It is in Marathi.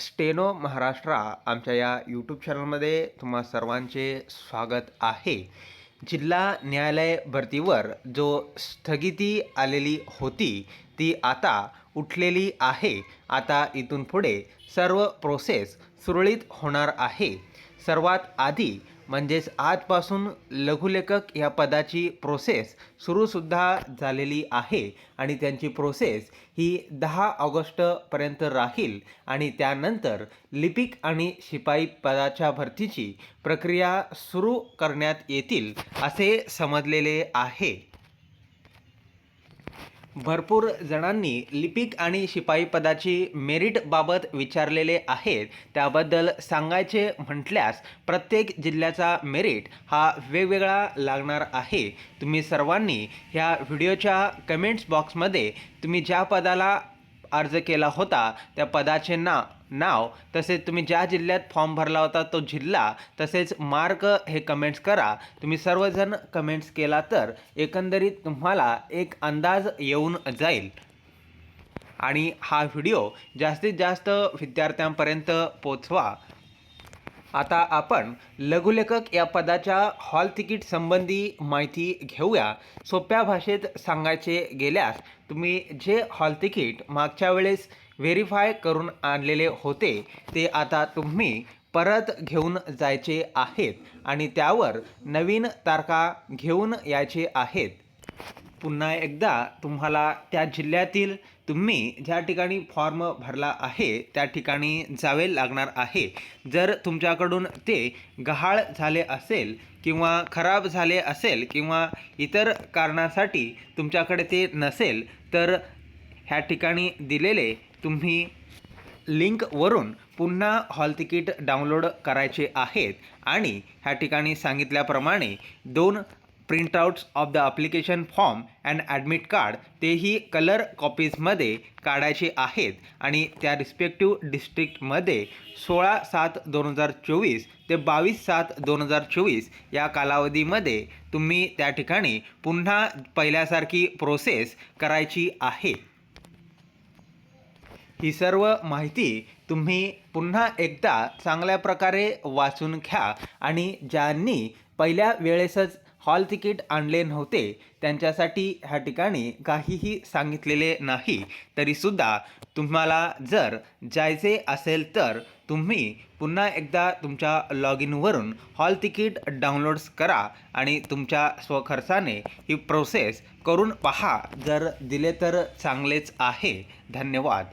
स्टेनो महाराष्ट्रा आमच्या या यूट्यूब चॅनलमध्ये तुम्हा सर्वांचे स्वागत आहे. जिल्हा न्यायालय भरतीवर जो स्थगिती आलेली होती ती आता उठलेली आहे. आता इथून पुढे सर्व प्रोसेस सुरळीत होणार आहे. सर्वात आधी म्हणजेच आजपासून लघुलेखक या पदाची प्रोसेस सुरूसुद्धा झालेली आहे आणि त्यांची प्रोसेस ही दहा ऑगस्टपर्यंत राहील आणि त्यानंतर लिपिक आणि शिपाई पदाच्या भरतीची प्रक्रिया सुरू करण्यात येतील असे समजलेले आहे. भरपूर जणांनी लिपिक आणि शिपाई पदाची मेरिटबाबत विचारलेले आहेत. त्याबद्दल सांगायचे म्हटल्यास प्रत्येक जिल्ह्याचा मेरिट हा वेगवेगळा लागणार आहे. तुम्ही सर्वांनी ह्या व्हिडिओच्या कमेंट्स बॉक्समध्ये तुम्ही ज्या पदाला अर्ज केला होता त्या पदाचे ना नाव तसेच तुम्ही ज्या जिल्ह्यात फॉर्म भरला होता तो जिल्हा तसेच मार्क हे कमेंट्स करा. तुम्ही सर्वजण कमेंट्स केला तर एकंदरीत तुम्हाला एक अंदाज येऊन जाईल. आणि हा व्हिडिओ जास्तीत जास्त विद्यार्थ्यांपर्यंत पोचवा आता आपण लघुलेखक या पदाच्या हॉल तिकीट संबंधी माहिती घेऊया. सोप्या भाषेत सांगायचे गेल्यास तुम्ही जे हॉल तिकीट मागच्या वेळेस व्हेरीफाय करून आणलेले होते ते आता तुम्ही परत घेऊन जायचे आहेत आणि त्यावर नवीन तारखा घेऊन यायचे आहेत. पुन्हा एकदा तुम्हाला त्या जिल्ह्यातील तुम्ही ज्या ठिकाणी फॉर्म भरला आहे त्या ठिकाणी जावे लागणार आहे. जर तुमच्याकडून ते गहाळ झाले असेल किंवा खराब झाले असेल किंवा इतर कारणासाठी तुमच्याकडे ते नसेल तर ह्या ठिकाणी दिलेले तुम्ही लिंकवरून पुन्हा हॉल तिकीट डाउनलोड करायचे आहेत. आणि ह्या ठिकाणी सांगितल्याप्रमाणे दोन printouts of the application form and admit card तेही कलर कॉपीजमध्ये काढायचे आहेत. आणि त्या रिस्पेक्टिव्ह डिस्ट्रिक्टमध्ये सोळा सात दोन हजार चोवीस ते बावीस सात दोन हजार चोवीस या कालावधीमध्ये तुम्ही त्या ठिकाणी पुन्हा पहिल्यासारखी प्रोसेस करायची आहे. ही सर्व माहिती तुम्ही पुन्हा एकदा चांगल्या प्रकारे वाचून घ्या आणि ज्यांनी पहिल्या वेळेसच हॉल तिकीट आणले नव्हते. त्यांच्यासाठी ह्या ठिकाणी काहीही सांगितलेले नाही. तरीसुद्धा तुम्हाला जर जायचे असेल तर तुम्ही पुन्हा एकदा तुमच्या लॉग इनवरून हॉल तिकीट डाउनलोड्स करा आणि तुमच्या स्वखर्चाने ही प्रोसेस करून पहा. जर दिले तर चांगलेच आहे. धन्यवाद.